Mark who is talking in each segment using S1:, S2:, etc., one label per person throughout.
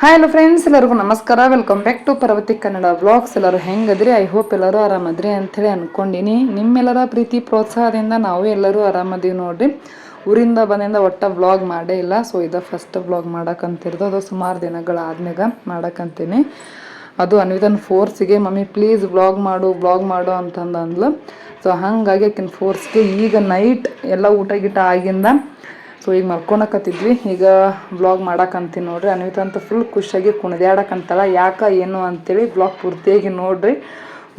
S1: Hi hello friends ಎಲ್ಲರಿಗೂ ನಮಸ್ಕಾರ. Welcome back to Parvathi Kannada vlogs ಎಲ್ಲರೂ ಹೆಂಗದ್ರಿ? ಐ ಹೋಪ್ ಎಲ್ಲರೂ ಆರಾಮದ್ರಿ ಅಂಥೇಳಿ ಅಂದ್ಕೊಂಡಿನಿ ನಿಮ್ಮೆಲ್ಲರ ಪ್ರೀತಿ, ಪ್ರೋತ್ಸಾಹದಿಂದ ನಾವು ಎಲ್ಲರೂ ಆರಾಮದೀವಿ ನೋಡ್ರಿ. ಊರಿಂದ ಬಂದಿಂದ ಒಟ್ಟ ವ್ಲಾಗ್ ಮಾಡೇ ಇಲ್ಲ. ಸೊ ಇದು ಫಸ್ಟ್ ವ್ಲಾಗ್ ಮಾಡೋಕ್ಕಂತಿರೋದು ಅದು ಸುಮಾರು ದಿನಗಳಾದ್ಮ್ಯಾಗ ಮಾಡೋಕ್ಕಂತೀನಿ ಅದು ಅನ್ವಿತನ್ ಫೋರ್ಸಿಗೆ ಮಮ್ಮಿ ಪ್ಲೀಸ್ ವ್ಲಾಗ್ ಮಾಡು ವ್ಲಾಗ್ ಮಾಡು ಅಂತಂದು ಸೊ ಹಾಗಾಗಿ ಆಕಿನ ಫೋರ್ಸ್ಗೆ ಈಗ ನೈಟ್ ಎಲ್ಲ ಊಟ ಗೀಟ ಆಗಿಂದ ಸೊ ಈಗ ಮಲ್ಕೊಳಕತ್ತಿದ್ವಿ ಈಗ ಬ್ಲಾಗ್ ಮಾಡಕ್ಕಂತೀನಿ ನೋಡ್ರಿ. ಅನ್ವಿತ ಅಂತ ಫುಲ್ ಖುಷಿಯಾಗಿ ಕುಣಿದಾಡಕ್ಕಂತಲ್ಲ ಯಾಕ ಏನು ಅಂತೇಳಿ ಬ್ಲಾಗ್ ಪೂರ್ತಿಯಾಗಿ ನೋಡ್ರಿ.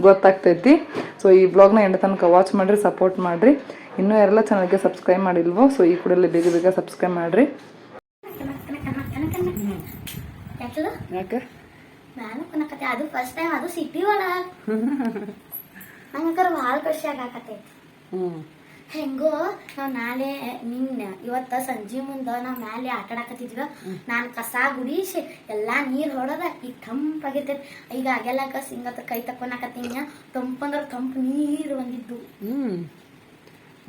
S1: ಗೊತ್ತಾಗ್ತೈತಿ. ಸೊ ಈ ಬ್ಲಾಗ್ನ ಎಂಡ ತನಕ ವಾಚ್ ಮಾಡಿರಿ ಸಪೋರ್ಟ್ ಮಾಡಿರಿ. ಇನ್ನೂ ಯಾರೆಲ್ಲ ಚಾನಲ್ಗೆ ಸಬ್ಸ್ಕ್ರೈಬ್ ಮಾಡಿಲ್ವೋ ಸೊ ಈ ಕೂಡಲೇ ಬೇಗ ಬೇಗ ಸಬ್ಸ್ಕ್ರೈಬ್ ಮಾಡಿರಿ.
S2: ಯಾಕದು?
S1: ಯಾಕೆ?
S2: ನಾನು ಕುನಕತ್ತೆ ಅದು ಫಸ್ಟ್ ಟೈಮ್ ಅದು ಸಿಟಿ ಒಳಗ. ನಂಗರ ಭಾಳ ಖುಷಿ ಆಗಾಕತ್ತೈತಿ.
S1: ಹ್ಞೂ
S2: ಹೆಂಗೋ ನಾವ್ ನಾಳೆ ನಿನ್ನ ಇವತ್ತ ಸಂಜೆ ಮುಂದ ನಾವ್ ಮ್ಯಾಲೆ ಆಟ ಆಡಕತ್ತಿದ್ವಿ. ನಾನ್ ಕಸ ಗುಡಿಸಿ ಎಲ್ಲಾ ನೀರ್ ಹೊಡದ ಈಗ ತಂಪಾಗಿರ್ತೈತಿ ಈಗ ಅಗೆಲ್ಲ ಕಸ ಹಿಂಗತ್ತ ಕೈ ತಕೊನಕತ್ತೀನಿ ತಂಪಂದ್ರ ತಂಪು ನೀರ್ ಬಂದಿದ್ದು.
S1: ಹ್ಮ್.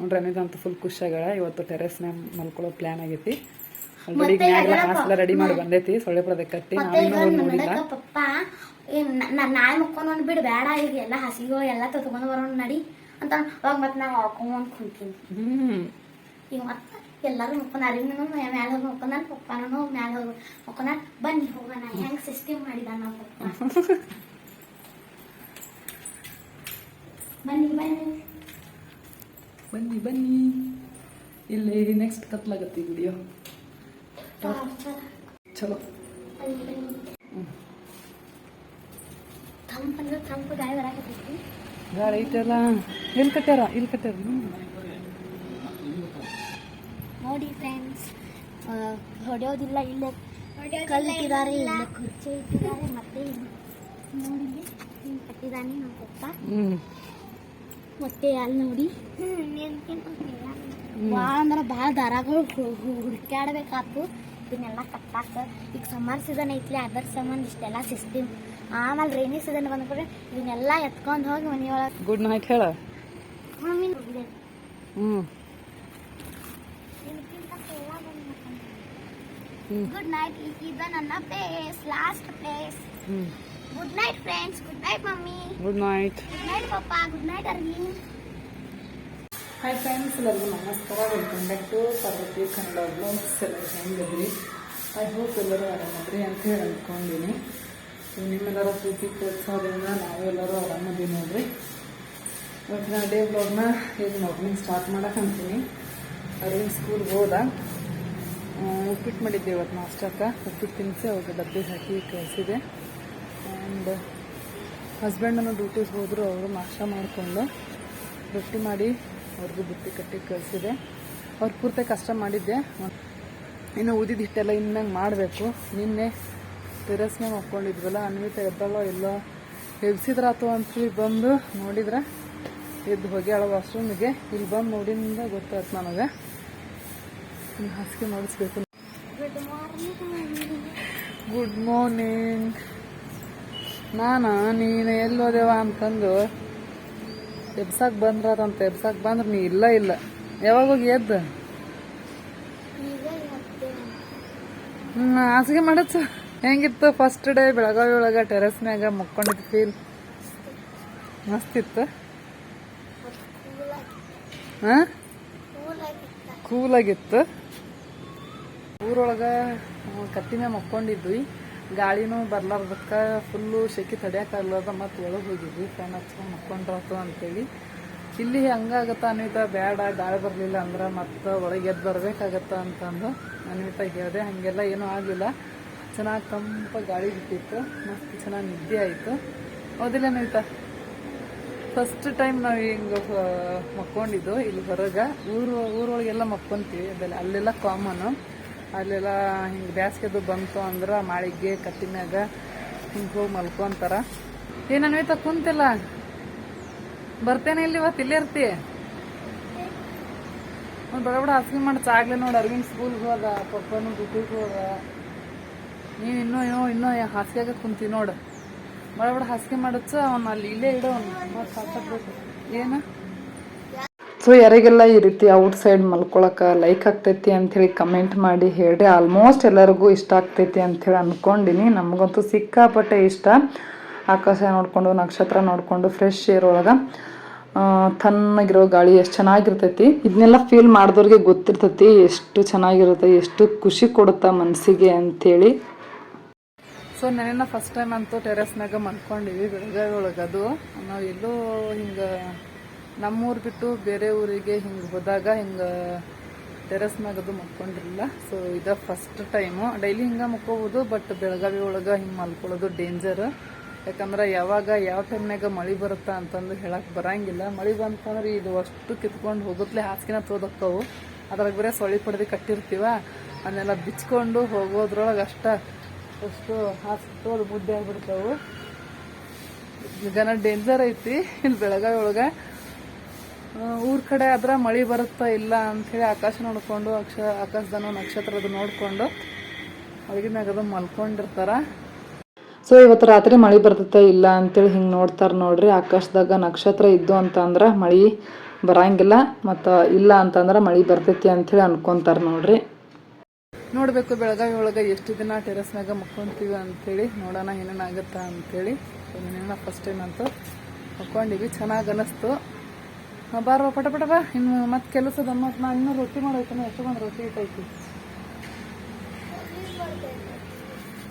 S1: ನೋಡ್ರಿ ಫುಲ್ ಖುಷಿಯಾಗಳ ಇವತ್ತು ಟೆರೆಸ್ನಾಗ ಮಲ್ಕೊಳ್ಳೋ ಪ್ಲಾನ್ ಆಗೈತಿ. ರೆಡಿ ಮಾಡಿ ಬಂದೈತಿ. ಸೊಳ್ಳೆ ಪಡದೆ ಕಟ್ಟಿ
S2: ಮತ್ತೆ ಈಗ
S1: ನಾವಿನ್ನೂ ಹೋಗಿ ನೋಡಿಲ್ಲ.
S2: ನಡಕ ಪಪ್ಪ ಏನ್ ನಾ- ನಾಳೆ ಮುಕ್ಕೊಂಡ್ ಬಿಡ್ ಬೇಡ ಈಗ. ಎಲ್ಲಾ ಹಸಿಗೋ ಎಲ್ಲಾ ತಗೊಂಡ್ ಬರೋಣ ನಡಿ. ಅಂತ ಅವಾಗ ಮತ್ತೆ ನಾವು ಹಾಕೊಂಡ್ ಕುಂತೀನಿ ಈಗ ಮತ್ತೆ ಎಲ್ಲರೂ ಮುಕ್ಕೊಂಡ್ ಅರಿವಿನೂ ಮ್ಯಾಲ ಹೋಗಿ ಮುಕ್ಕೊಂಡ ಪಪ್ಪನೂ ಮ್ಯಾಲ ಹೋಗಿ ಮುಕ್ಕೊಂಡ ಬನ್ನಿ ಹೋಗೋಣ ಹೆಂಗ್ ಸಿಸ್ಟಮ್ ಮಾಡಿದ ನಾವು ಪಪ್ಪ. ಬನ್ನಿ ಬನ್ನಿ.
S1: ಬನ್ನಿ ಬನ್ನಿ. ಇಲ್ಲಿ ನೆಕ್ಸ್ಟ್ ಕತ್ಲಾಗತ್ತೆ ವಿಡಿಯೋ ಚಲೋ.
S2: ತಂಪಂದ್ರೆ ತಂಪು ಗಾಯ ಬರಾಕತ್ತೈತಿ
S1: ಗಾಳಿ ಐತೆಲ್ಲ? ಇಲ್ಲಿ ಕಟ್ಟ್ಯಾರ ಇಲ್ಲಿ ಕಟ್ಟ್ಯಾರ
S2: ನೋಡಿ ಫ್ರೆಂಡ್ಸ್ ಹೊಡೆಯೋದಿಲ್ಲ ಇಲ್ಲೇ ಕಲ್ಲಿಟ್ಟಿದ್ದಾರೆ ಇಲ್ಲ ಕುರ್ಚಿ ಇಟ್ಟಿದ್ದಾರೆ ಮತ್ತೆ ಇಲ್ಲಿ ನೋಡಿ ಇಲ್ಲಿ ಹಿಂಗ್ ಕಟ್ಟಿದ್ದಾನೆ ನಮ್ಮ ಪಪ್ಪ ಮತ್ತೆ ಅಲ್ಲಿ ನೋಡಿ. ಭಾಳ ಅಂದ್ರೆ ಭಾಳ ದಾರಗಳು ಹುಡುಕ್ಯಾಡ್ಬೇಕಾತು. ಇದನ್ನೆಲ್ಲ ಕಟ್ಟಾಕ ಈಗ ಸಮ್ಮರ್ ಸೀಸನ್ ಐತ್ಲಿ ಅದರ ಸಂಬಂಧ ಇಷ್ಟೆಲ್ಲ ಸಿಸ್ಟಮ್ ಆಮೇಲೆ ರೈನಿ ಸೀಸನ್ ಬಂದ್ಬಿಟ್ರೆ ಇದನ್ನೆಲ್ಲ ಎತ್ಕೊಂಡು ಹೋಗಿ ಮನೆಯೊಳಗೆ.
S1: ಗುಡ್ ನೈಟ್ ಹೇಳ.
S2: ಮಮ್ಮಿ
S1: ಹ್ಞೂ.
S2: ಗುಡ್ ನೈಟ್ ಇದು ನನ್ನ place last place good night friends good night mummy.
S1: Good night
S2: good night ಪಪ್ಪ good night early.
S1: Hi friends ಎಲ್ಲರಿಗೂ ನಮಸ್ಕಾರ. Welcome back to Parvathi Kannada blogs ಎಲ್ಲರೂ ಹೆಂಗದ್ರಿ ಐ ಹೋಪ್ ಎಲ್ಲರೂ ಆರಾಮದ್ರಿ ಅಂತ ಹೇಳಿ ಅಂದ್ಕೊಂಡಿನಿ. ನಿಮ್ಮೆಲ್ಲರ ಪ್ರೀತಿ ಪ್ರೋತ್ಸಾಹದಿಂದ ನಾವೆಲ್ಲರೂ ಆರಾಮದೀವಿ ನೋಡ್ರಿ. ನಾ ಡೇ ಬ್ಲಾಗ್ನ ಈಗ ಮಾರ್ನಿಂಗ್ ಸ್ಟಾರ್ಟ್ ಮಾಡಕ್ಕಂತೀನಿ ಅರವಿಂದ್ ಸ್ಕೂಲ್ಗೆ ಹೋದ. ಉಪ್ಪಿಟ್ಟು ಮಾಡಿದ್ದೆ ಇವತ್ತು ನಾಷ್ಟಕ್ಕೆ. ಉಪ್ಪಿಟ್ಟು ತಿನ್ನಿಸಿ ಅವ್ರಿಗೆ ಡಬ್ಬಿ ಹಾಕಿ ಕಳಿಸಿದೆ. ಆ್ಯಂಡ್ ಹಸ್ಬೆಂಡನ್ನು ಡ್ಯೂಟಿಗೆ ಹೋದರು, ಅವರು ನಾಷ್ಟ ಮಾಡಿಕೊಂಡು ರೊಟ್ಟಿ ಮಾಡಿ ಅವ್ರಿಗೂ ಬುತ್ತಿ ಕಟ್ಟಿ ಕಳಿಸಿದೆ. ಅವ್ರು ಪೂರ್ತಿ ಕಷ್ಟ ಮಾಡಿದ್ದೆ. ಇನ್ನು ಉದಿದ ಹಿಟ್ಟೆಲ್ಲ ಇನ್ನಂಗೆ ಮಾಡಬೇಕು. ನಿನ್ನೆ ತಿರಸ್ನೇ ಮಕ್ಕೊಂಡಿದ್ವಲ್ಲ ಅನ್ವಿತ ಎದ್ದಳೋ ಇಲ್ಲೋ ಎಬ್ಸಿದ್ರಾತು ಅಂತೇಳಿ ಬಂದು ನೋಡಿದ್ರೆ ಎದ್ದು ಹೋಗ್ಯಾಳ ವಾಶ್ರೂಮಿಗೆ ಇಲ್ಲಿ ಬಂದು ನೋಡಿಂದ ಗೊತ್ತಾಯ್ತು ನನಗೆ. ಇನ್ನು ಹಾಸಿಗೆ ಮಾಡಿಸ್ಬೇಕು.
S2: ಗುಡ್ ಮಾರ್ನಿಂಗ್
S1: ನಾನು ನೀನು ಎಲ್ಲೋದೇವ ಅಂತಂದು ಎಬ್ಸಕ್ ಬಂದ್ರಂತ ಎಬ್ಸಾಕ್ ಬಂದ್ರ ನೀ ಇಲ್ಲ ಇಲ್ಲ. ಯಾವಾಗ ಹೋಗಿ ಎದ್ದ? ಹಾಸಿಗೆ ಮಾಡತ್ತ ಹೆಂಗಿತ್ತು ಫಸ್ಟ್ ಡೇ ಬೆಳಗಾವಿ ಒಳಗ ಟೆರೆಸ್ ಮ್ಯಾಗ ಮುಕ್ಕೊಂಡಿದ್ದು ಫೀಲ್ ಮಸ್ತಿತ್ತು ಕೂಲಾಗಿತ್ತು ಹಾ?
S2: ಕೂಲ್ ಆಗಿತ್ತ
S1: ಕೂಲ್ ಆಗಿತ್ತು ಊರೊಳಗ ಕತ್ತಿನ ಮಕ್ಕೊಂಡಿದ್ವಿ. ಗಾಳಿನೂ ಬರ್ಲಾರ್ದಕ್ಕ ಫುಲ್ಲು ಶೆಕೆ ತಡಿಯಕ್ಕಾಗ್ಲಾರ್ದ ಮತ್ತೆ ಒಳಗೆ ಹೋಗಿದ್ವಿ. ಫ್ಯಾನ್ ಹಚ್ಕೊಂಡು ಮಕ್ಕೊಂಡ್ರಾತು ಅಂತೇಳಿ. ಇಲ್ಲಿ ಹಂಗಾಗತ್ತ ಅನ್ವಿತ? ಬೇಡ ಗಾಳಿ ಬರಲಿಲ್ಲ ಅಂದ್ರೆ ಮತ್ತೆ ಒಳಗೆ ಎದ್ದು ಬರಬೇಕಾಗತ್ತ ಅಂತಂದು ಅನ್ವಿತ ಹೇಳಿದೆ. ಹಾಗೆಲ್ಲ ಏನೂ ಆಗಲಿಲ್ಲ. ಚೆನ್ನಾಗಿ ತಂಪ ಗಾಳಿ ಬಿಟ್ಟಿತ್ತು. ಮಸ್ತ್ ಚೆನ್ನಾಗಿ ನಿದ್ದೆ ಆಯಿತು. ಹೌದಿಲ್ಲ ಅನ್ವಿತ? ಫಸ್ಟ್ ಟೈಮ್ ನಾವು ಹಿಂಗೆ ಮಕ್ಕೊಂಡಿದ್ದು ಇಲ್ಲಿ ಹೊರಗೆ. ಊರು, ಊರೊಳಗೆಲ್ಲ ಮಕ್ಕೊಂತೀವಿ. ಅದೆಲ್ಲ, ಅಲ್ಲೆಲ್ಲ ಕಾಮನ್ ಅಲ್ಲೆಲ್ಲ ಹಿಂಗೆ ಬ್ಯಾಸ್ಗೆದು ಬಂತು ಅಂದ್ರೆ ಮಾಳಿಗೆ ಕತ್ತಿನಾಗ ಹಿಂಗೆ ಹೋಗಿ ಮಲ್ಕೊಂತಾರ. ಏ ಕುಂತಿಲ್ಲ. ಬರ್ತೇನೆ ಇಲ್ಲಿ ಇವತ್ತು ಇಲ್ಲೇ ಇರ್ತಿ. ಒಂದು ಬಡ ಬಡ ಹಾಸಿಗೆ ಮಾಡಿ ಚಾಗ್ಲಿ ನೋಡಿ, ಅರವಿಂದ್ ಸ್ಕೂಲ್ಗೆ ಹೋದ, ಪಪ್ಪನು ದುಡ್ಡಿಗೆ ಹೋದ. ನೀವು ಇನ್ನೂ ಏನೋ ಇನ್ನೂ ಹಾಸಿಗೆಗೆ ಕುಂತಿ ನೋಡು. ಬಡ ಬಡ ಹಾಸಿಗೆ ಮಾಡಚ್ಚ ಅವ್ನು ಅಲ್ಲಿ ಇಲ್ಲೇ ಇಡೋ, ಅವ್ನು ಮತ್ತೆ ಏನು? ಸೊ ಯಾರಿಗೆಲ್ಲ ಈ ರೀತಿ ಔಟ್ ಸೈಡ್ ಮಲ್ಕೊಳಕ್ಕೆ ಲೈಕ್ ಆಗ್ತೈತಿ ಅಂಥೇಳಿ ಕಮೆಂಟ್ ಮಾಡಿ ಹೇಳ್ರಿ. ಆಲ್ಮೋಸ್ಟ್ ಎಲ್ಲರಿಗೂ ಇಷ್ಟ ಆಗ್ತೈತಿ ಅಂಥೇಳಿ ಅಂದ್ಕೊಂಡಿನಿ ನಮಗಂತೂ ಸಿಕ್ಕಾಪಟ್ಟೆ ಇಷ್ಟ. ಆಕಾಶ ನೋಡಿಕೊಂಡು, ನಕ್ಷತ್ರ ನೋಡಿಕೊಂಡು ಫ್ರೆಶ್ ಏರ್ ಒಳಗೆ ತಣ್ಣಗಿರೋ ಗಾಳಿ ಎಷ್ಟು ಚೆನ್ನಾಗಿರ್ತೈತಿ. ಇದನ್ನೆಲ್ಲ ಫೀಲ್ ಮಾಡಿದವ್ರಿಗೆ ಗೊತ್ತಿರ್ತೈತಿ ಎಷ್ಟು ಚೆನ್ನಾಗಿರುತ್ತೆ, ಎಷ್ಟು ಖುಷಿ ಕೊಡುತ್ತಾ ಮನಸ್ಸಿಗೆ ಅಂಥೇಳಿ. ಸೊ ನೆನೆನ ಫಸ್ಟ್ ಟೈಮ್ ಅಂತೂ ಟೆರೆಸ್ನಾಗ ಮಲ್ಕೊಂಡಿವಿ ಬೆಳಗಾವಿ ಒಳಗೆ ಅದು ನಾವು ಎಲ್ಲೋ ಹಿಂಗೆ ನಮ್ಮೂರು ಬಿಟ್ಟು ಬೇರೆ ಊರಿಗೆ ಹಿಂಗೆ ಹೋದಾಗ ಹಿಂಗೆ ಅದು ಮಲ್ಕೊಂಡಿರಲಿಲ್ಲ ಸೊ ಇದು ಫಸ್ಟ್ ಟೈಮು ಡೈಲಿ ಹಿಂಗೆ ಮಲ್ಕೋಬೋದು ಬಟ್ ಬೆಳಗಾವಿ ಒಳಗೆ ಹಿಂಗೆ ಮಲ್ಕೊಳ್ಳೋದು ಡೇಂಜರ್ ಯಾಕಂದ್ರೆ ಯಾವಾಗ ಯಾವ ಟೈಮ್ನಾಗ ಮಳೆ ಬರುತ್ತಾ ಅಂತಂದು ಹೇಳಕ್ಕೆ ಬರಂಗಿಲ್ಲ. ಮಳೆ ಬಂತಂದ್ರೆ ಇದು ಅಷ್ಟು ಕಿತ್ಕೊಂಡು ಹೋಗುತ್ತಲೇ ಹಾಸಿಗೆನ ತೋದಕ್ಕವು. ಅದ್ರಾಗ ಬೇರೆ ಸೊಳ್ಳೆ ಪಡೆದು ಕಟ್ಟಿರ್ತೀವ, ಅದನ್ನೆಲ್ಲ ಬಿಚ್ಕೊಂಡು ಹೋಗೋದ್ರೊಳಗೆ ಅಷ್ಟ ಅಷ್ಟು ಹಾಸಿಗೆ ತೋದು ಮುದ್ದೆ ಆಗ್ಬಿಡ್ತಾವು. ಗನ ಡೇಂಜರ್ ಐತಿ. ಇಲ್ಲಿ ಬೆಳಗಾವಿ ಒಳಗೆ ಊರ್ ಕಡೆ ಆದ್ರೆ ಮಳೆ ಬರುತ್ತಾ ಇಲ್ಲ ಅಂಥೇಳಿ ಆಕಾಶ ನೋಡಿಕೊಂಡು, ಅಕ್ಷ, ಆಕಾಶದನ ನಕ್ಷತ್ರದ ನೋಡಿಕೊಂಡು ಅದು ಮಲ್ಕೊಂಡಿರ್ತಾರ. ಸೊ ಇವತ್ತು ರಾತ್ರಿ ಮಳೆ ಬರ್ತೈತೆ ಇಲ್ಲ ಅಂತೇಳಿ ಹಿಂಗೆ ನೋಡ್ತಾರೆ ನೋಡ್ರಿ. ಆಕಾಶದಾಗ ನಕ್ಷತ್ರ ಇದ್ದು ಅಂತಂದ್ರೆ ಮಳೆ ಬರಂಗಿಲ್ಲ ಮತ್ತು ಇಲ್ಲ ಅಂತಂದ್ರೆ ಮಳೆ ಬರ್ತೈತಿ ಅಂಥೇಳಿ ಅನ್ಕೊಂತಾರೆ ನೋಡ್ರಿ. ನೋಡಬೇಕು ಬೆಳಗಾವಿ ಒಳಗೆ ಎಷ್ಟು ದಿನ ಟೆರೆಸ್ನಾಗ ಮಕ್ಕೊಂತೀವಿ ಅಂಥೇಳಿ ನೋಡೋಣ ಏನೇನಾಗುತ್ತಾ ಅಂಥೇಳಿ ಫಸ್ಟ್ ಟೈಮ್ ಅಂತೂ ಮಕ್ಕೊಂಡಿವಿ. ಚೆನ್ನಾಗಿ ಅನ್ನಿಸ್ತು ಆ, ಬಾರೋ ಪಟ ಪಟ ಬಾ. ಇನ್ನು ಮತ್ತೆ ಕೆಲಸದ ಮತ್ತೆ ನಾ ಇನ್ನೂ ರೊಟ್ಟಿ ಎಷ್ಟು ಎಷ್ಟೊಂದು ರೊಟ್ಟಿ ಇಟ್ಟೈತಿ?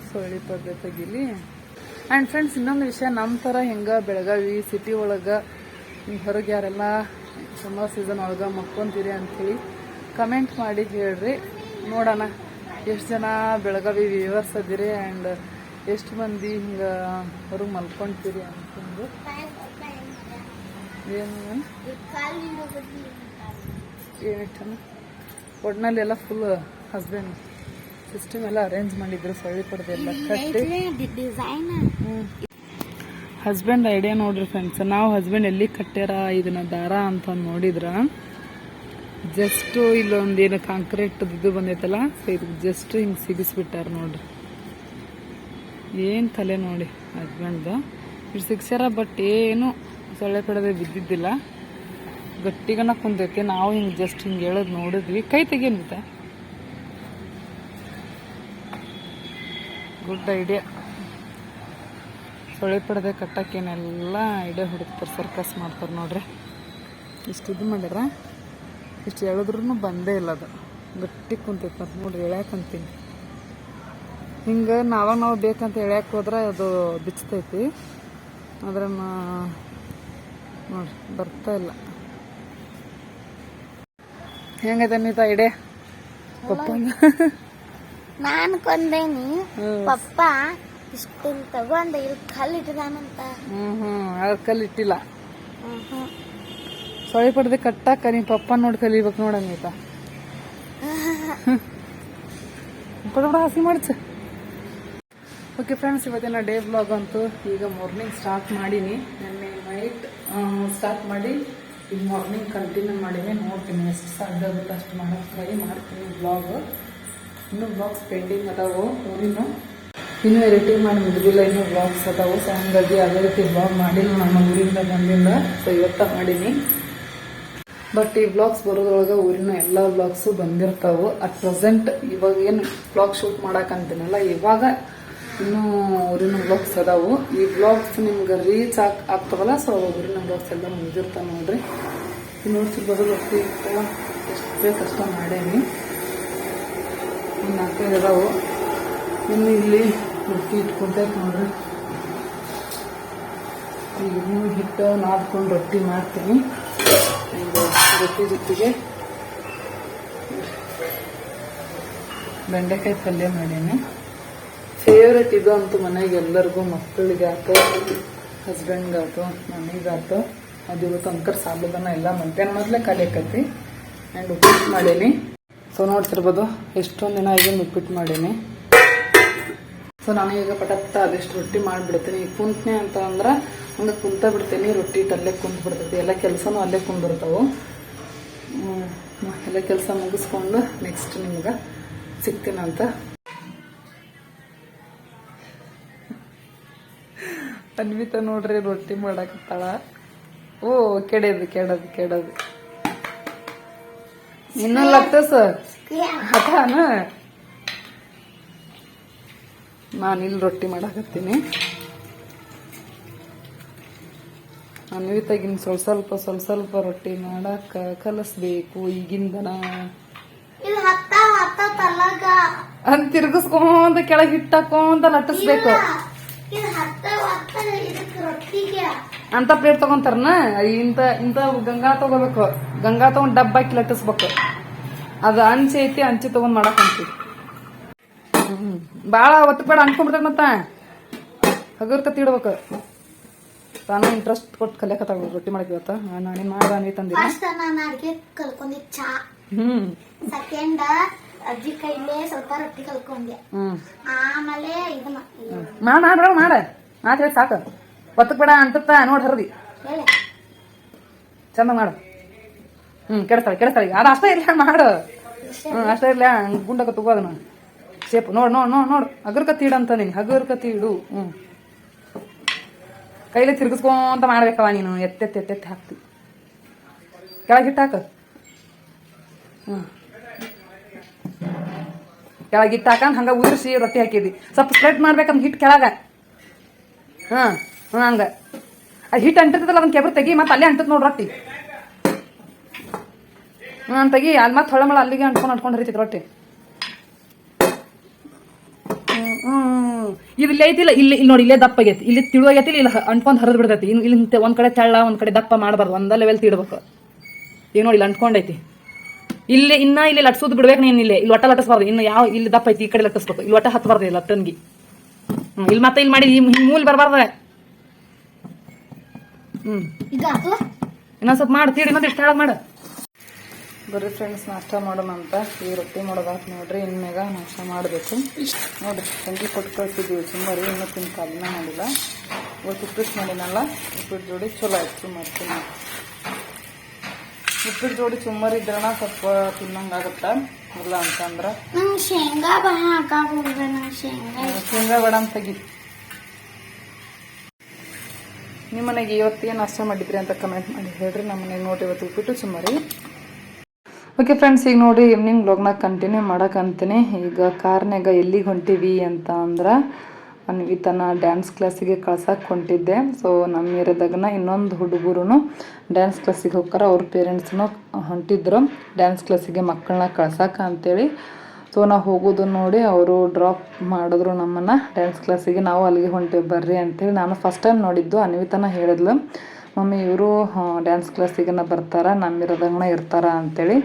S1: ಸೊಳ್ಳಿ ಪರ್ದೆ ತೆಗಿಲಿ. ಆ್ಯಂಡ್ ಫ್ರೆಂಡ್ಸ್ ಇನ್ನೊಂದು ವಿಷಯ ನಮ್ಮ ಥರ ಹಿಂಗೆ ಬೆಳಗಾವಿ ಸಿಟಿ ಒಳಗೆ ಹೊರಗೆ ಯಾರೆಲ್ಲ ಸಮ್ಮರ್ ಸೀಸನ್ ಒಳಗೆ ಮಕ್ಕೊಂತೀರಿ ಅಂಥೇಳಿ ಕಮೆಂಟ್ ಮಾಡಿ ಹೇಳ್ರಿ. ನೋಡೋಣ ಎಷ್ಟು ಜನ ಬೆಳಗಾವಿ ವ್ಯೂವರ್ಸ್ ಅದಿರಿ ಆ್ಯಂಡ್ ಎಷ್ಟು ಮಂದಿ ಹಿಂಗೆ ಹೊರಗೆ ಮಲ್ಕೊಂತೀರಿ ಅಂತಂದು. ಏನು ಏನಿಟ್ಟನ ಎಲ್ಲ ಫುಲ್ ಹಸ್ಬೆಂಡ್ ಸಿಸ್ಟಮ್ ಎಲ್ಲ ಅರೇಂಜ್ ಮಾಡಿದ್ರು ಸೊಳ್ಳಿ ಪಡ್ದೆ ಎಲ್ಲ ಕಟ್ಟಿ. ಹಸ್ಬೆಂಡ್ ಐಡಿಯಾ ನೋಡ್ರಿ ಫ್ರೆಂಡ್ಸ್ ನಾವು ಹಸ್ಬೆಂಡ್ ಎಲ್ಲಿ ಕಟ್ಟ್ಯಾರ ಇದನ್ನ ದಾರ ಅಂತ ನೋಡಿದ್ರ? ಜಸ್ಟ್ ಇಲ್ಲೊಂದು ಏನು ಕಾಂಕ್ರೀಟ್ ಇದು ಬಂದೈತಲ್ಲ ಸೊ ಇದು ಜಸ್ಟ್ ಹಿಂಗೆ ಸಿಗಿಸ್ಬಿಟ್ಟಾರ ನೋಡ್ರಿ. ಏನು ತಲೆ ನೋಡಿ ಹಸ್ಬೆಂಡ್ದು ಇಟ್ ಸಿಗ್ಸ್ಯಾರ ಬಟ್ ಏನು ಸೊಳ್ಳೆ ಕಡದೆ ಬಿದ್ದಿದ್ದಿಲ್ಲ. ಗಟ್ಟಿಗನ ಕುಂತೈತಿ ನಾವು ಹಿಂಗೆ ಜಸ್ಟ್ ಹಿಂಗೆ ಹೇಳೋದು ನೋಡಿದ್ವಿ. ಕೈ ತೆಗೀನಿತ ಗುಡ್ ಐಡಿಯಾ ಸೊಳ್ಳೆ ಪಡದೆ ಕಟ್ಟಕ್ಕೇನೆಲ್ಲ ಐಡಿಯಾ ಹುಡುಕ್ತಾರೆ ಸರ್ಕಸ್ ಮಾಡ್ತಾರೆ ನೋಡ್ರಿ. ಇಷ್ಟು ಇದು ಮಾಡ್ಯಾರ ಇಷ್ಟು ಹೇಳಿದ್ರೂ ಬಂದೇ ಇಲ್ಲ ಅದು. ಗಟ್ಟಿ ಕುಂತೈತೆ ಅಂತ ನೋಡ್ರಿ ಹೇಳ್ಯಾಕಂತೀನಿ ಹಿಂಗೆ ನಾವಾಗ ನಾವು ಬೇಕಂತ ಹೇಳ್ಯಾಕೆ ಹೋದ್ರೆ ಅದು ಬಿಚ್ಚತೈತಿ ಆದ್ರೆ ನೋಡ್ರಿ ಬರ್ತಾ ಇಲ್ಲ. ಹೆಂಗೈತೆ ನೀತ ಇಡೆ? ಪಪ್ಪ
S2: ನಾನು ಕೊಂದೇನಿ. ಪಪ್ಪ ಇಷ್ಟು ತಗೊಂಡ ಇಲ್ಲಿ ಕಲ್ಲಿಟ್ಟಿದಾನಂತ
S1: ಹ್ಮ್ ಹ್ಮ್ ಅದ್ರ ಕಲ್ಲು ಇಟ್ಟಿಲ್ಲ.
S2: ಹ್ಮ್ ಹ್ಮ್.
S1: ಸೊಳ್ಳೆ ಪಡೆದು ಕಟ್ಟಾಕ ನಿಮ್ಮ ಪಪ್ಪ ನೋಡಿ ಕಲಿಬೇಕು ನೋಡ ಪಡ ಹಸಿ ಮಾಡ್ಸ. ಓಕೆ ಫ್ರೆಂಡ್ಸ್ ಇವತ್ತಿನ ಡೇ ಬ್ಲಾಗ್ ಅಂತೂ ಈಗ ಮಾರ್ನಿಂಗ್ ಸ್ಟಾರ್ಟ್ ಮಾಡೀನಿ. ಸ್ಟಾರ್ಟ್ ಮಾಡಿ ಈಗ ಮಾರ್ನಿಂಗ್ ಕಂಟಿನ್ಯೂ ಮಾಡಿದೆ ನೋಡ್ತೀನಿ ಎಷ್ಟು ಸಾಧ್ಯ ಆಗುತ್ತೆ ಅಷ್ಟು ಮಾಡೋಕ್ಕೆ ಟ್ರೈ ಮಾಡ್ತೀನಿ ಬ್ಲಾಗ್ ಇನ್ನೂ ಬ್ಲಾಗ್ಸ್ ಪೆಂಡಿಂಗ್ ಅದಾವು, ಊರಿನ. ಇನ್ನೂ ಎಡಿಟಿಂಗ್ ಮಾಡಿ ಮುಗಿದಿಲ್ಲ, ಇನ್ನೂ ಬ್ಲಾಗ್ಸ್ ಅದಾವು. ಸೊ ಅದೇ ರೀತಿ ಬ್ಲಾಗ್ ಮಾಡಿಲ್ಲ ನಮ್ಮ ಊರಿಂದ ಬಂದಿಲ್ಲ ಸೊ ಇವತ್ತ ಮಾಡೀನಿ. ಬಟ್ ಈ ಬ್ಲಾಗ್ಸ್ ಬರೋದ್ರೊಳಗೆ ಊರಿನ ಎಲ್ಲ ಬ್ಲಾಗ್ಸು ಬಂದಿರ್ತಾವೆ. ಅಟ್ ಪ್ರೆಸೆಂಟ್ ಇವಾಗ ಏನು ಬ್ಲಾಗ್ ಶೂಟ್ ಮಾಡಕ್ಕಂತೀನಲ್ಲ ಇವಾಗ ಇನ್ನೂ ಊರಿನ ಬ್ಲಾಗ್ಸ್ ಅದಾವು. ಈ ಬ್ಲಾಗ್ಸ್ ನಿಮ್ಗೆ ರೀಚ್ ಆಗ್ ಆಗ್ತಾವಲ್ಲ ಸೊ ಊರಿನ ಬ್ಲಾಗ್ಸ್ ಎಲ್ಲ ಮುಗಿದಿರ್ತಾವೆ ನೋಡ್ರಿ. ಈಗ ನೋಡ್ತಿರ್ಬೋದು ರೊಟ್ಟಿ ಕಷ್ಟ ಬೇಕಷ್ಟ ಮಾಡೇನಿ ನಾಲ್ಕೈದು ಅದಾವು. ಇನ್ನು ಇಲ್ಲಿ ರೊಟ್ಟಿ ಇಟ್ಕೊಂಡೆ ನೋಡ್ರಿ. ಈಗ ಹಿಟ್ಟು ನಾದ್ಕೊಂಡು ರೊಟ್ಟಿ ಮಾಡ್ತೀನಿ. ರೊಟ್ಟಿ ಜೊತೆಗೆ ಬೆಂಡೆಕಾಯಿ ಪಲ್ಯ ಮಾಡೀನಿ. ಫೇವ್ರೆಟ್ ಇದು ಅಂತೂ ಮನೆಗೆ ಎಲ್ಲರಿಗೂ ಮಕ್ಕಳಿಗಾಯ್ತು ಹಸ್ಬೆಂಡ್ಗಾಯ್ತು ಮನೆಗಾಯ್ತು ಅದು ಅಂಕರ್ ಸಾಬುದನ್ನ ಎಲ್ಲ ಮಧ್ಯಾಹ್ನ ಮೊದಲೇ ಖಾಲಿ ಆಕೈತಿ ಆ್ಯಂಡ್ ಉಪ್ಪಿಟ್ಟು ಮಾಡೀನಿ. ಸೊ ನೋಡ್ತಿರ್ಬೋದು, ಎಷ್ಟೊಂದು ದಿನ ಆಗಿದೆ ಉಪ್ಪಿಟ್ಟು ಮಾಡೀನಿ. ಸೊ ನಾನು ಈಗ ಪಟಪ್ಪ ಅದೆಷ್ಟು ರೊಟ್ಟಿ ಮಾಡಿಬಿಡ್ತೀನಿ. ಈಗ ಕುಂತ್ನೆ ಅಂತ ಅಂದ್ರೆ ಹಂಗೆ ಕುಂತ ಬಿಡ್ತೀನಿ, ರೊಟ್ಟಿ ಇಟ್ಟು ಅಲ್ಲೇ ಕುಂತ್ ಬಿಡ್ತೈತಿ. ಎಲ್ಲ ಕೆಲಸನೂ ಅಲ್ಲೇ ಕುಂದಿರ್ತಾವೆ ಎಲ್ಲ ಕೆಲಸ ಮುಗಿಸ್ಕೊಂಡು ನೆಕ್ಸ್ಟ್ ನಿಮ್ಗೆ ಸಿಗ್ತೀನಂತ ಅನ್ವಿತ ನೋಡ್ರಿ ರೊಟ್ಟಿ ಮಾಡಕತ್ತಾಳ. ಓ ಕೆಡದು ಕೆಡದು ಕೆಡದು ಇನ್ನೂ ಲತ್ತಸ ಹಠಾನ ನಾನು ಇಲ್ಲಿ ರೊಟ್ಟಿ ಮಾಡಾಕತ್ತೀನಿ. ಅನ್ವಿತಾಗಿನ್ ಸ್ವಲ್ಪ ಸ್ವಲ್ಪ ಸ್ವಲ್ಪ ಸ್ವಲ್ಪ ರೊಟ್ಟಿ ಮಾಡಾಕ ಕಲಿಸ್ಬೇಕು ಈಗಿಂದನ. ಅಂತ ತಿರ್ಗಿಸ್ಕೊಂತ ಕೆಳಗೆ ಹಿಟ್ಟಾಕೊಂತ ಲಟ್ಟಿಸ್ಬೇಕು. ಅಂತ ಪ್ಲೇಟ್ ತಗೊಂತಾರನ? ಇಂತ ಇಂತ ಗಂಗಾ ತಗೋಬೇಕು. ಗಂಗಾ ತಗೊಂಡ್ ಡಬ್ಬ ಹಾಕಿ ಲಟ್ಟಿಸ್ಬೇಕು. ಅದು ಅಂಚೆ ಐತಿ ಅಂಚೆ ತಗೊಂಡ್ ಮಾಡಕ್ ಅಂತೀವಿ. ಹ್ಮ್ ಬಾಳ ಒತ್ತು ಬೇಡ ಅನ್ಕೊಂಡ್ಬಿಡ್ತಾರ ಮತ್ತ. ಹಗರ್ಕತ್ತಿ ಇಡ್ಬೇಕು ತಾನು ಇಂಟ್ರೆಸ್ಟ್ ಕೊಟ್ಟು ಕಲಿಯಕ ರೊಟ್ಟಿ ಮಾಡಕ್ ಇವತ್ತ. ನಾನೇನ್ ಮಾಡಿ ಅನ್ವಿ ತಂದಿಲ್ಲ.
S2: ಫಸ್ಟ್ ನಾನು ಅಡ್ಗೆ ಕಲ್ಕೊಂಡಿದ್ದೆ ಚಾ.
S1: ಹ್ಮ್.
S2: ಸೆಕೆಂಡ್ ಅಜ್ಜಿ ಕೈಲೇ ಸ್ವಲ್ಪ ರೊಟ್ಟಿ ಕಲ್ಕೊಂಡೆ ಆಮೇಲೆ ಇದನ್ನ
S1: ಮಾಡ ಮಾಡ ಮಾಡ ಮಾತು ಹೇಳಿ ಸಾಕು. ಒತ್ತಕ್ ಬೇಡ ಅಂತತ್ತ ನೋಡಿ ಹರದಿ. ಚಂದ ಮಾಡು. ಹ್ಮ್ ಕೆಡ್ತಾಳೆ ಕೆಡ್ತಾಳೆ ಅದು ಅಷ್ಟೇ ಇಲ್ಲ ಮಾಡು. ಹ್ಮ್ ಅಷ್ಟೇ ಇಲ್ಲ ಗುಂಡಕ ತಗೋ ಅದನ್ನ. ಶೇಪ್ ನೋಡ್ ನೋಡ್ ನೋಡ್ ನೋಡ್. ಹಗರ್ಕತ್ತಿ ಇಡು ಅಂತ ನೀನು ಹಗರ್ಕ ತೀಡು. ಹ್ಮ್. ಕೈಲಿ ತಿರ್ಗಿಸ್ಕೊಂತ ಮಾಡ್ಬೇಕವ ನೀನು. ಎತ್ತೆತ್ತೆತ್ತೆತ್ತೆ ಎತ್ತೆತ್ತಿ ಹಾಕ್ತಿ. ಕೆಳಗೆ ಹಿಟ್ಟು ಹಾಕ. ಹ್ಮ್. ಕೆಳಗೆ ಹಿಟ್ಟು ಹಾಕಂದ್ ಹಂಗ ಉದುರಿಸಿ ರೊಟ್ಟಿ ಹಾಕಿದ್ವಿ. ಸ್ವಲ್ಪ ಸ್ಪ್ರೆಡ್ ಮಾಡ್ಬೇಕಂದ್ ಹಿಟ್ಟು ಕೆಳಗ. ಹಾ ಹ್ಮ್ ಹಂಗ. ಅದು ಹಿಟ್ಟು ಅಂಟಿರ್ತದಲ್ಲ ಅದನ್ನ ಕೆಬ್ರು ತೆಗಿ ಮತ್ತೆ ಅಲ್ಲೇ ಅಂಟತ್ ನೋಡಿ ರೊಟ್ಟಿ. ಹ್ಞೂ ತೆಗಿ. ಅಲ್ಲಿ ಮತ್ತೆ ಹೊಳಮಳ ಅಲ್ಲಿಗೆ ಅಂಟ್ಕೊಂಡು ಅಂಟ್ಕೊಂಡು ಹರಿತೈತಿ ರೊಟ್ಟಿ. ಇದು ಇಲ್ಲಿ ಐತಿಲ್ಲ. ಇಲ್ಲಿ ಇಲ್ಲಿ ನೋಡಿ ಇಲ್ಲೇ ದಪ್ಪ ಆಗೈತಿ. ಇಲ್ಲಿ ತಿಳುವಾಗೈತಿ ಇಲ್ಲಿ ಅಂಟ್ಕೊಂಡು ಹರಿದು ಬಿಡ್ತೈತಿ. ಇಲ್ಲಿ ಒಂದ್ ಕಡೆ ತೆಳ್ಳ, ಒಂದು ಕಡೆ ದಪ್ಪ ಮಾಡಬಾರ್ದು. ಒಂದ ಲೆವೆಲ್ ತಿಡ್ಬೇಕು. ಈಗ ನೋಡಿ ಇಲ್ಲಿ ಅಂಟ್ಕೊಂಡೈತಿ ಇಲ್ಲಿ ಇನ್ನ ಇಲ್ಲಿ ಲಟ್ಸೋದು ಬಿಡ್ಬೇಕು ನೀನ್ ಇಲ್ಲಿ. ಇಲ್ಲಿ ಒಟ್ಟ ಲಟ್ಟಿಸ್ಬಾರ್ದು ಇನ್ನು ಯಾವ ಇಲ್ಲಿ ದಪ್ಪ ಐತಿ ಈ ಕಡೆ ಲಟ್ಟಿಸ್ಬೇಕು ಇಲ್ಲಿ ಒಟ್ಟ ಹತ್ಬಾರ್ದು ಇಲ್ಲ ಲಟ್ಟನ್ಗಿ. ಹ್ಮ್ ಇಲ್ಲಿ ಮತ್ತೆ ಇಲ್ಲಿ ಮಾಡಿ ಮೂಲ್ ಬರಬಾರ್ದ. ಹ್ಮ್. ಇನ್ನೊಂದ್ ಸ್ವಲ್ಪ ಮಾಡಿ ತೀಡಿ ಮತ್ತೆ ಇಷ್ಟ ಮಾಡು. ಬರ್ರಿ ಫ್ರೆಂಡ್ಸ್ ನಾಷ್ಟ ಮಾಡೋಣ ಅಂತ. ಈ ರೊಟ್ಟಿ ಮಾಡೋದಾಕ್ ನೋಡ್ರಿ ಇನ್ಮ್ಯಾಗ ನಾಷ್ಟ ಮಾಡಬೇಕು. ನೋಡ್ರಿ ತಂಗಿ ಕೊಟ್ಟು ಕಳ್ಸಿದ್ದೀವಿ ಸುಮಾರು ಇನ್ನೂ ತಿನ್ ಕಾಲಿನ ಮಾಡಿಲ್ಲ. ಇವತ್ತು ಉಪ್ಪಿಟ್ಟು ಮಾಡಿನಲ್ಲ ಉಪ್ಪಿಟ್ಟು ಜೋಡಿ ಚಲೋ ಆಯ್ತು ಮಾಡ್ತೀನಿ ಉಪ್ಪಿಟ್ಟು ಜೋಡಿ ಸುಮಾರು ಇದ್ರಣ ಸ್ವಲ್ಪ ತಿನ್ನಂಗಾಗತ್ತ ಇಲ್ಲ ಅಂತಂದ್ರ?
S2: ನಂಗೆ ಶೇಂಗಾ ಬಾ ಹಾಕಾಕ ನಂಗೆ ಶೇಂಗಾ
S1: ಶೇಂಗಾ ಬೇಡ ಅಂತ ತೆಗಿ. ನಿಮ್ಮ ಮನೆಗೆ ಇವತ್ತು ಏನು ನಾಷ್ಟ ಮಾಡಿದ್ರಿ ಅಂತ ಕಮೆಂಟ್ ಮಾಡಿ ಹೇಳ್ರಿ ನಮ್ಮ ಮನೆಗೆ ನೋಡಿ ಇವತ್ತು ಉಪ್ಪಿಟ್ಟು ಓಕೆ ಫ್ರೆಂಡ್ಸ್ ಈಗ ನೋಡಿ ಈವ್ನಿಂಗ್ ವ್ಲಾಗ್ನ ಕಂಟಿನ್ಯೂ ಮಾಡಕ್ಕಂತೀನಿ ಈಗ ಕಾರ್ನಾಗ ಎಲ್ಲಿಗೆ ಹೊಂಟೀವಿ ಅಂತ ಅಂದ್ರೆ ಅನ್ವಿತನ ಡ್ಯಾನ್ಸ್ ಕ್ಲಾಸಿಗೆ ಕಳ್ಸಕ್ಕೆ ಹೊಂಟಿದ್ದೆ. ಸೊ ನಮ್ಮ ಏರಿಯಾದಾಗನ ಇನ್ನೊಂದು ಹುಡುಗರು ಡ್ಯಾನ್ಸ್ ಕ್ಲಾಸಿಗೆ ಹೋಗ್ತಾರೆ ಅವ್ರ ಪೇರೆಂಟ್ಸ್ನು ಹೊಂಟಿದ್ರು. ಡ್ಯಾನ್ಸ್ ಕ್ಲಾಸಿಗೆ ಮಕ್ಕಳನ್ನ ಕಳ್ಸಕ್ಕೆ ಅಂತೇಳಿ. ಸೊ ನಾವು ಹೋಗೋದು ನೋಡಿ ಅವರು ಡ್ರಾಪ್ ಮಾಡಿದ್ರು ನಮ್ಮನ್ನು. ಡ್ಯಾನ್ಸ್ ಕ್ಲಾಸಿಗೆ ನಾವು ಅಲ್ಲಿಗೆ ಹೊಂಟೇವಿ ಬರ್ರಿ ಅಂತೇಳಿ ನಾನು ಫಸ್ಟ್ ಟೈಮ್ ನೋಡಿದ್ದು. ಅನ್ವಿತನ ಹೇಳಿದ್ಲು. ಮಮ್ಮಿ, ಇವರು ಡ್ಯಾನ್ಸ್ ಕ್ಲಾಸಿಗೆನ ಬರ್ತಾರ ನಮ್ಮಿರೋದಂಗನ ಇರ್ತಾರ ಅಂತೇಳಿ.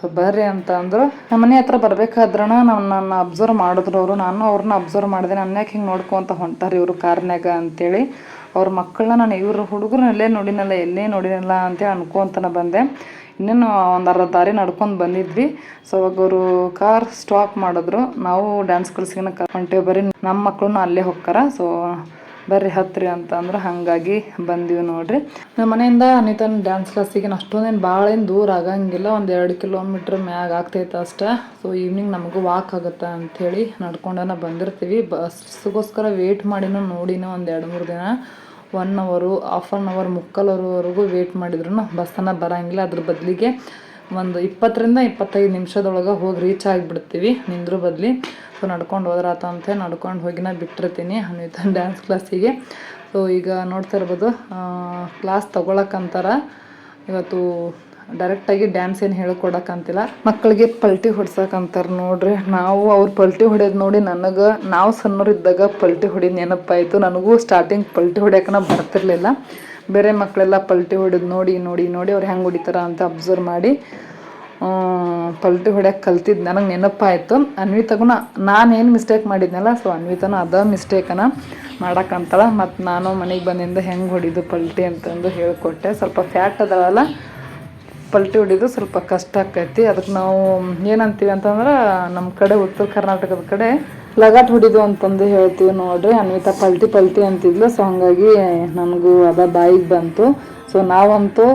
S1: ಸೊ ಬರ್ರಿ ಅಂತ ಅಂದರು. ನಮ್ಮ ಮನೆ ಹತ್ರ ಬರ್ಬೇಕಾದ್ರನ ನನ್ನ ಅಬ್ಸರ್ವ್ ಮಾಡಿದ್ರು ಅವರು. ನಾನು ಅವ್ರನ್ನ ಅಬ್ಸರ್ವ್ ಮಾಡಿದೆ. ನನ್ನ ಯಾಕೆ ಹಿಂಗೆ ನೋಡ್ಕೊಂತ ಹೊಂಟಾರ ಇವರು ಕಾರ್ನ್ಯಾಗ ಅಂತೇಳಿ. ಅವ್ರ ಮಕ್ಕಳನ್ನ ನಾನು ಇವ್ರ ಹುಡುಗರು ಎಲ್ಲೇ ನೋಡಿನಲ್ಲ ಎಲ್ಲೇ ನೋಡಿನಲ್ಲ ಅಂತೇಳಿ ಅನ್ಕೊಂತನ ಬಂದೆ. ಇನ್ನೇನು ಒಂದು ಅರ್ಧ ದಾರಿ ನಡ್ಕೊಂಡು ಬಂದಿದ್ವಿ. ಸೊ ಅವಾಗ ಅವರು ಕಾರ್ ಸ್ಟಾಪ್ ಮಾಡಿದ್ರು. ನಾವು ಡ್ಯಾನ್ಸ್ ಕಲ್ಸಿಗೆ ಹೊಂಟೇವಿ ಬರೀ ನಮ್ಮ ಮಕ್ಕಳನ್ನ ಅಲ್ಲೇ ಹೋಗ್ತಾರ. ಸೊ ಬರ್ರಿ ಹತ್ರಿ ಅಂತ ಅಂದ್ರೆ ಹಾಗಾಗಿ ಬಂದೀವಿ ನೋಡ್ರಿ. ನಮ್ಮ ಮನೆಯಿಂದ ಅನಿತನ್ ಡ್ಯಾನ್ಸ್ ಕ್ಲಾಸಿಗೆ ಅಷ್ಟೊಂದೇನು ಭಾಳ ಏನು ದೂರ ಆಗಂಗಿಲ್ಲ, ಒಂದು ಎರಡು ಕಿಲೋಮೀಟ್ರ್ ಮ್ಯಾಗ ಆಗ್ತೈತೆ ಅಷ್ಟೇ. ಸೊ ಈವ್ನಿಂಗ್ ನಮಗೂ ವಾಕ್ ಆಗುತ್ತೆ ಅಂಥೇಳಿ ನಡ್ಕೊಂಡನ ಬಂದಿರ್ತೀವಿ. ಬಸ್ಗೋಸ್ಕರ ವೇಟ್ ಮಾಡಿನೂ ನೋಡಿನೂ ಒಂದು ಎರಡು ಮೂರು ದಿನ ಒನ್ ಅವರು ಹಾಫ್ ಆನ್ ಅವರ್ ಮುಕ್ಕಾಲು ಅವರ್ವರೆಗೂ ವೇಟ್ ಮಾಡಿದ್ರು ಬಸ್ಸನ್ನು ಬರೋಂಗಿಲ್ಲ. ಅದ್ರ ಬದಲಿಗೆ ಒಂದು ಇಪ್ಪತ್ತರಿಂದ ಇಪ್ಪತ್ತೈದು ನಿಮಿಷದೊಳಗೆ ಹೋಗಿ ರೀಚ್ ಆಗಿಬಿಡ್ತೀವಿ. ನಿಂದ್ರ ಬದಲಿ. ಸೊ ನಡ್ಕೊಂಡು ಹೋದ್ರಾತ ಅಂತ ನಡ್ಕೊಂಡು ಹೋಗಿನ ಬಿಟ್ಟಿರ್ತೀನಿ ಅನ್ವಿತ ಡ್ಯಾನ್ಸ್ ಕ್ಲಾಸಿಗೆ ಸೊ ಈಗ ನೋಡ್ತಾ ಇರ್ಬೋದು ಕ್ಲಾಸ್ ತೊಗೊಳಕ್ಕಂತಾರ. ಇವತ್ತು ಡೈರೆಕ್ಟಾಗಿ ಡ್ಯಾನ್ಸ್ ಏನು ಹೇಳ್ಕೊಡಕ್ಕಂತಿಲ್ಲ. ಮಕ್ಕಳಿಗೆ ಪಲ್ಟಿ ಹೊಡ್ಸಕ್ಕಂತಾರೆ ನೋಡ್ರಿ. ನಾವು ಅವ್ರು ಪಲ್ಟಿ ಹೊಡ್ಯೋದು ನೋಡಿ ನನಗೆ, ನಾವು ಸಣ್ಣವರಿದ್ದಾಗ ಪಲ್ಟಿ ಹೊಡಿ ನೆನಪಾಯಿತು. ನನಗೂ ಸ್ಟಾರ್ಟಿಂಗ್ ಪಲ್ಟಿ ಹೊಡ್ಯಕ್ಕನ ಬರ್ತಿರ್ಲಿಲ್ಲ. ಬೇರೆ ಮಕ್ಕಳೆಲ್ಲ ಪಲ್ಟಿ ಹೊಡೆದು ನೋಡಿ ನೋಡಿ ನೋಡಿ ಅವ್ರು ಹೆಂಗೆ ಹೊಡಿತಾರ ಅಂತ ಅಬ್ಸರ್ವ್ ಮಾಡಿ ಪಲ್ಟಿ ಹೊಡ್ಯಕ್ಕೆ ಕಲ್ತಿದ್ದು ನನಗೆ ನೆನಪಾಯಿತು. ಅನ್ವಿತಗೂ ನಾನೇನು ಮಿಸ್ಟೇಕ್ ಮಾಡಿದ್ನಲ್ಲ ಸೊ ಅನ್ವಿತನೂ ಅದ ಮಿಸ್ಟೇಕನ ಮಾಡೋಕ್ಕಂತಳ ಮತ್ತು ನಾನು ಮನೆಗೆ ಬಂದಿಂದ ಹೆಂಗೆ ಹೊಡಿದು ಪಲ್ಟಿ ಅಂತಂದು ಹೇಳಿಕೊಟ್ಟೆ. ಸ್ವಲ್ಪ ಫ್ಯಾಟ್ ಅದಾವಲ್ಲ ಪಲ್ಟಿ ಹೊಡಿದು ಸ್ವಲ್ಪ ಕಷ್ಟ ಆಕೈತಿ. ಅದಕ್ಕೆ ನಾವು ಏನಂತೀವಿ ಅಂತಂದ್ರೆ ನಮ್ಮ ಕಡೆ ಉತ್ತರ ಕರ್ನಾಟಕದ ಕಡೆ ಲಗಾಟ್ ಹೊಡಿದು ಅಂತಂದು ಹೇಳ್ತೀವಿ ನೋಡ್ರಿ. ಅನ್ವಿತಾ ಪಲ್ಟಿ ಪಲ್ಟಿ ಅಂತಿದ್ಲು. ಸೊ ಹಂಗಾಗಿ ನನಗೂ ಅದ ಬಾಯಿಗೆ ಬಂತು. ಸೊ ನಾವಂತೂ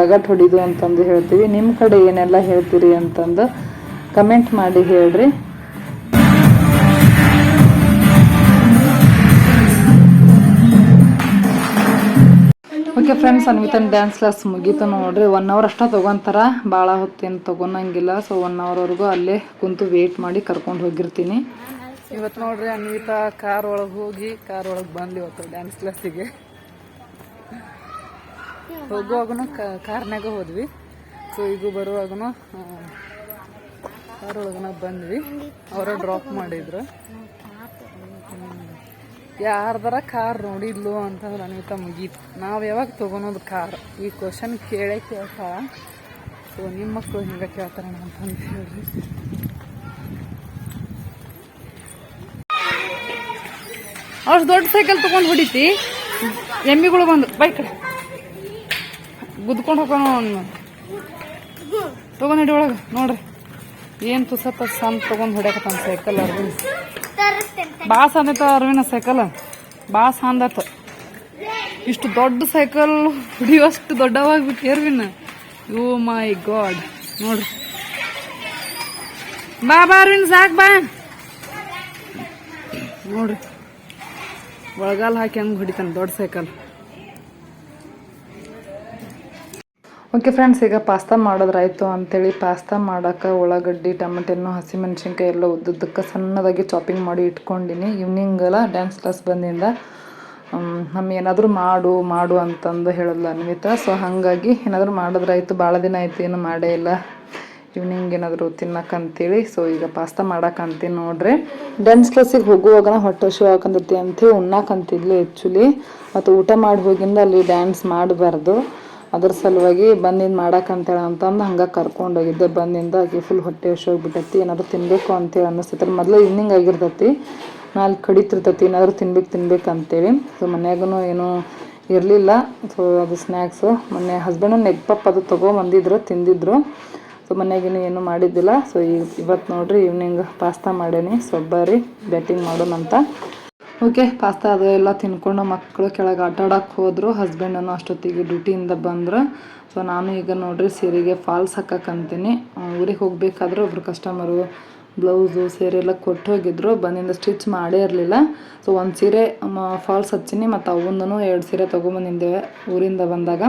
S1: ಲಗಾಟ್ ಹೊಡಿದು ಅಂತಂದು ಹೇಳ್ತೀವಿ. ನಿಮ್ಮ ಕಡೆ ಏನೆಲ್ಲ ಹೇಳ್ತೀರಿ ಅಂತಂದು ಕಮೆಂಟ್ ಮಾಡಿ ಹೇಳ್ರಿ. ಓಕೆ ಫ್ರೆಂಡ್ಸ್ ಅನ್ವಿತನ್ ಡ್ಯಾನ್ಸ್ ಕ್ಲಾಸ್ ಮುಗೀತು ನೋಡ್ರಿ. ಒನ್ ಅವರ್ ಅಷ್ಟೇ ತೊಗೊಂತಾರ. ಭಾಳ ಹೊತ್ತೇನು ತೊಗೊಳಂಗಿಲ್ಲ ಸೊ ಒನ್ ಅವರ್ವರೆಗೂ ಅಲ್ಲೇ ಕುಂತು ವೇಟ್ ಮಾಡಿ ಕರ್ಕೊಂಡು ಹೋಗಿರ್ತೀನಿ. ಇವತ್ತು ನೋಡ್ರಿ ಅನ್ವಿತಾ ಕಾರ್ ಒಳಗೆ ಹೋಗಿ, ಕಾರ್ ಒಳಗೆ ಬಂದು ಇವತ್ತು ಡ್ಯಾನ್ಸ್ ಕ್ಲಾಸಿಗೆ ಹೋಗುವಾಗೂ ಕಾರ್ನಾಗ ಹೋದ್ವಿ. ಸೊ ಈಗ ಬರುವಾಗೂ ಕಾರ್ ಒಳಗನ ಬಂದ್ವಿ. ಅವರ ಡ್ರಾಪ್ ಮಾಡಿದ್ರು. ಯಾರ್ದಾರ ಕಾರ್ ನೋಡಿದ್ಲು ಅಂತಂದ್ರೆ ಅನ್ವಿತ ಮುಗೀತು. ನಾವು ಯಾವಾಗ ತೊಗೊಳೋದು ಕಾರ್? ಈ ಕ್ವಶನ್ ಕೇಳೇ ಕೇಳ್ತಾಳ. ಸೊ ನಿಮ್ಮ ಮಕ್ಕಳು ಹಿಂಗೆ ಕೇಳ್ತಾರ ಅಂತಂದು ಹೇಳ್ರಿ ಅಷ್ಟು ದೊಡ್ಡ ಸೈಕಲ್ ತಗೊಂಡು ಹೊಡಿತಿ. ಎಮ್ಮಿಗಳು ಬಂದು ಬೈಕ್ ಕಡೆ. ಗುದ್ಕೊಂಡು ಹೋಗೋಣ ತಗೊಂಡ್ ಹಿಡಿ ಒಳಗೆ, ನೋಡ್ರಿ. ಏನು ತುಸತ್ತ ಸಣ್ಣ ತಗೊಂಡ್ ಹೊಡ್ಯಾಕತ್ತಾನ ಸೈಕಲ್ ಅರ್ವಿನ ಬಾ ಸಂದೈತ ಅರ್ವಿನ ಸೈಕಲ್ ಬಾ ಸಂದತ್. ಇಷ್ಟು ದೊಡ್ಡ ಸೈಕಲ್ ಹಿಡಿಯುವಷ್ಟು ದೊಡ್ಡವಾಗ್ಬಿಟ್ಟು ಅರ್ವಿನ ಯು ಮೈ ಗಾಡ್. ನೋಡ್ರಿ. ಬಾ ಬಾ ಅರ್ವಿನ್ ಸಾಕ್ ಬಾ. ನೋಡ್ರಿ. ಒಳಗಾಲ ಹಾಕಿ ಹಂಗೆ ಹೊಡಿತಾನೆ, ದೊಡ್ಡ ಸೈಕಲ್ ಓಕೆ ಫ್ರೆಂಡ್ಸ್ ಈಗ ಪಾಸ್ತಾ ಮಾಡೋದ್ರಾಯ್ತು ಅಂತೇಳಿ ಪಾಸ್ತಾ ಮಾಡೋಕೆ ಉಳ್ಳಾಗಡ್ಡಿ ಹಸಿ ಹಸಿಮೆಣ್ಸಿನ್ಕಾಯಿ ಎಲ್ಲ ಉದ್ದುದ್ದಕ್ಕೆ ಸಣ್ಣದಾಗಿ ಚಾಪಿಂಗ್ ಮಾಡಿ ಇಟ್ಕೊಂಡಿನಿ. ಈವ್ನಿಂಗ್ ಎಲ್ಲ ಡ್ಯಾನ್ಸ್ ಕ್ಲಾಸ್ ಬಂದಿಂದ ನಮ್ಮ ಏನಾದರೂ ಮಾಡು ಮಾಡು ಅಂತಂದು ಹೇಳಲ್ಲ ಅನ್ವಿತಾ. ಸೊ ಹಾಗಾಗಿ ಏನಾದರೂ ಮಾಡಿದ್ರಾಯ್ತು ಭಾಳ ದಿನ ಆಯ್ತು, ಏನು ಮಾಡೇ ಇಲ್ಲ. ಈವ್ನಿಂಗ್ ಏನಾದರೂ ತಿನ್ನಕ್ಕಂತೇಳಿ ಸೊ ಈಗ ಪಾಸ್ತಾ ಮಾಡಕ್ಕಂತೀನಿ ನೋಡ್ರಿ. ಡ್ಯಾನ್ಸ್ ಕ್ಲಾಸಿಗೆ ಹೋಗುವಾಗ ಹೊಟ್ಟೆ ಹಸಿವು ಹಾಕಂತೈತಿ ಅಂಥೇಳಿ ಉಣ್ಣಾಕಂತಿದ್ಲು ಆ್ಯಕ್ಚುಲಿ ಮತ್ತು ಊಟ ಮಾಡಿ ಹೋಗಿಂದ ಅಲ್ಲಿ ಡ್ಯಾನ್ಸ್ ಮಾಡಬಾರ್ದು. ಅದ್ರ ಸಲುವಾಗಿ ಬಂದಿಂದ ಮಾಡಕ್ಕಂತೇಳಿ ಅಂತಂದು ಹಂಗೆ ಕರ್ಕೊಂಡೋಗಿದ್ದೆ. ಬಂದಿಂದ ಆಕೆ ಫುಲ್ ಹೊಟ್ಟೆ ಹಸಿ ಹೋಗ್ಬಿಟ್ಟೈತಿ ಏನಾದ್ರು ತಿನ್ನಬೇಕು ಅಂತೇಳಿ ಅನ್ನಿಸ್ತೈತಿ. ಮೊದಲು ಇವ್ನಿಂಗ್ ಆಗಿರ್ತೈತಿ. ನಾಲ್ಕು ಕಡಿತಿರ್ತೈತಿ, ಏನಾದರೂ ತಿನ್ಬೇಕು ತಿನ್ಬೇಕು ಅಂತೇಳಿ ಸೊ ಮನ್ಯಾಗೂ ಏನೂ ಇರಲಿಲ್ಲ. ಸೊ ಅದು ಸ್ನ್ಯಾಕ್ಸು ಮೊನ್ನೆ ಹಸ್ಬೆಂಡು ನೆಗ್ ಪಪ್ ಅದು ತೊಗೊಂಬಂದಿದ್ರು, ತಿಂದಿದ್ರು. ಸೊ ಮನೆಗೇನು ಏನು ಮಾಡಿದ್ದಿಲ್ಲ. ಸೊ ಈಗ ಇವತ್ತು ನೋಡ್ರಿ ಈವ್ನಿಂಗ್ ಪಾಸ್ತಾ ಮಾಡೇನಿ. ಸೊಬ್ಬರಿ ಬ್ಯಾಟಿಂಗ್ ಮಾಡೋಣಂತ ಓಕೆ ಪಾಸ್ತಾ ಅದು ಎಲ್ಲ ತಿನ್ಕೊಂಡು ಮಕ್ಕಳು ಕೆಳಗೆ ಆಟ ಆಡೋಕ್ಕೆ ಹೋದರು. ಹಸ್ಬೆಂಡನ್ನು ಅಷ್ಟೊತ್ತಿಗೆ ಡ್ಯೂಟಿಯಿಂದ ಬಂದರು. ಸೊ ನಾನು ಈಗ ನೋಡ್ರಿ ಸೀರೆಗೆ ಫಾಲ್ಸ್ ಹಾಕಕ್ಕಂತೀನಿ ಊರಿಗೆ ಹೋಗಬೇಕಾದ್ರೆ ಒಬ್ರು ಕಸ್ಟಮರು ಬ್ಲೌಸು, ಸೀರೆ ಎಲ್ಲ ಕೊಟ್ಟು ಹೋಗಿದ್ರು ಬಂದಿಂದ ಸ್ಟಿಚ್ ಮಾಡೇ ಇರಲಿಲ್ಲ. ಸೊ ಒಂದು ಸೀರೆ ಫಾಲ್ಸ್ ಹಚ್ಚಿನಿ ಮತ್ತು ಅವನೂ ಎರಡು ಸೀರೆ ತೊಗೊಂಬಂದಿದ್ದೇವೆ ಊರಿಂದ ಬಂದಾಗ.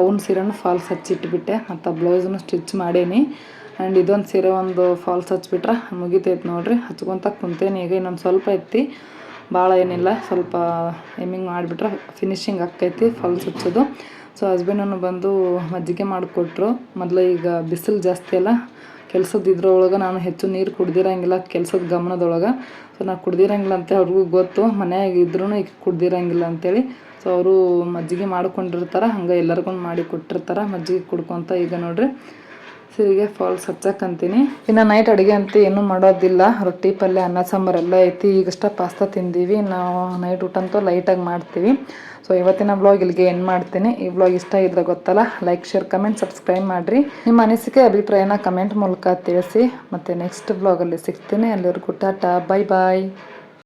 S1: ಅವನ ಸೀರೆನೂ ಫಾಲ್ಸ್ ಹಚ್ಚಿಟ್ಬಿಟ್ಟೆ ಮತ್ತು ಬ್ಲೌಸನ್ನು ಸ್ಟಿಚ್ ಮಾಡೇನಿ. ಆ್ಯಂಡ್ ಇದೊಂದು ಸೀರೆ ಒಂದು ಫಾಲ್ಸ್ ಹಚ್ಬಿಟ್ರೆ ಮುಗಿತೈತೆ ನೋಡ್ರಿ. ಹಚ್ಕೊತ ಕುಂತೇನಿ. ಈಗ ಇನ್ನೊಂದು ಸ್ವಲ್ಪ ಎತ್ತಿ ಭಾಳ ಏನಿಲ್ಲ. ಸ್ವಲ್ಪ ಎಮ್ಮಿಂಗ್ ಮಾಡಿಬಿಟ್ರೆ ಫಿನಿಶಿಂಗ್ ಆಕೈತಿ ಫಾಲ್ಸ್ ಹಚ್ಚೋದು. ಸೊ ಹಸ್ಬೆಂಡನ್ನು ಬಂದು ಮಜ್ಜಿಗೆ ಮಾಡಿಕೊಟ್ರು. ಮೊದಲು ಈಗ ಬಿಸಿಲು ಜಾಸ್ತಿ ಅಲ್ಲ. ಕೆಲ್ಸದ ಇದ್ರೊಳಗೆ ನಾನು ಹೆಚ್ಚು ನೀರು ಕುಡ್ದಿರಂಗಿಲ್ಲ, ಕೆಲ್ಸದ ಗಮನದೊಳಗೆ. ಸೊ ನಾನು ಕುಡ್ದಿರಂಗಿಲ್ಲ ಅಂತ ಅವ್ರಿಗೂ ಗೊತ್ತು. ಮನೆಯಾಗ ಇದ್ರೂ ಈಗ ಕುಡ್ದಿರಂಗಿಲ್ಲ ಅಂತೇಳಿ. ಸೊ ಅವರು ಮಜ್ಜಿಗೆ ಮಾಡ್ಕೊಂಡಿರ್ತಾರೆ, ಹಂಗೆ ಎಲ್ಲರಿಗೂ ಮಾಡಿ ಕೊಟ್ಟಿರ್ತಾರೆ, ಮಜ್ಜಿಗೆ ಕುಡ್ಕೊತ ಈಗ ನೋಡ್ರಿ. ಸಿರಿಗೆ ಫಾಲ್ಸ್ ಹಚ್ಚಕ್ಕಂತೀನಿ ಇನ್ನು ನೈಟ್ ಅಡುಗೆ ಅಂತ ಏನೂ ಮಾಡೋದಿಲ್ಲ. ರೊಟ್ಟಿ, ಪಲ್ಯ, ಅನ್ನ, ಸಾಂಬಾರು ಎಲ್ಲ ಐತಿ. ಈಗಷ್ಟ ಪಾಸ್ತಾ ತಿಂದೀವಿ. ನಾವು ನೈಟ್ ಊಟ ಅಂತೂ ಲೈಟಾಗಿ ಮಾಡ್ತೀವಿ. ಸೊ ಇವತ್ತಿನ ಬ್ಲಾಗ್ ಇಲ್ಲಿಗೆ ಏನು ಮಾಡ್ತೀನಿ. ಈ ಬ್ಲಾಗ್ ಇಷ್ಟ ಇದ್ರೆ ಗೊತ್ತಲ್ಲ ಲೈಕ್ ಶೇರ್ ಕಮೆಂಟ್ ಸಬ್ಸ್ಕ್ರೈಬ್ ಮಾಡಿರಿ. ನಿಮ್ಮ ಅನಿಸಿಕೆ, ಅಭಿಪ್ರಾಯನ ಕಮೆಂಟ್ ಮೂಲಕ ತಿಳಿಸಿ. ಮತ್ತು ನೆಕ್ಸ್ಟ್ ಬ್ಲಾಗಲ್ಲಿ ಸಿಗ್ತೀನಿ. ಅಲ್ಲಿವರೆಗೂ ಟಾಟಾ ಬಾಯ್ ಬಾಯ್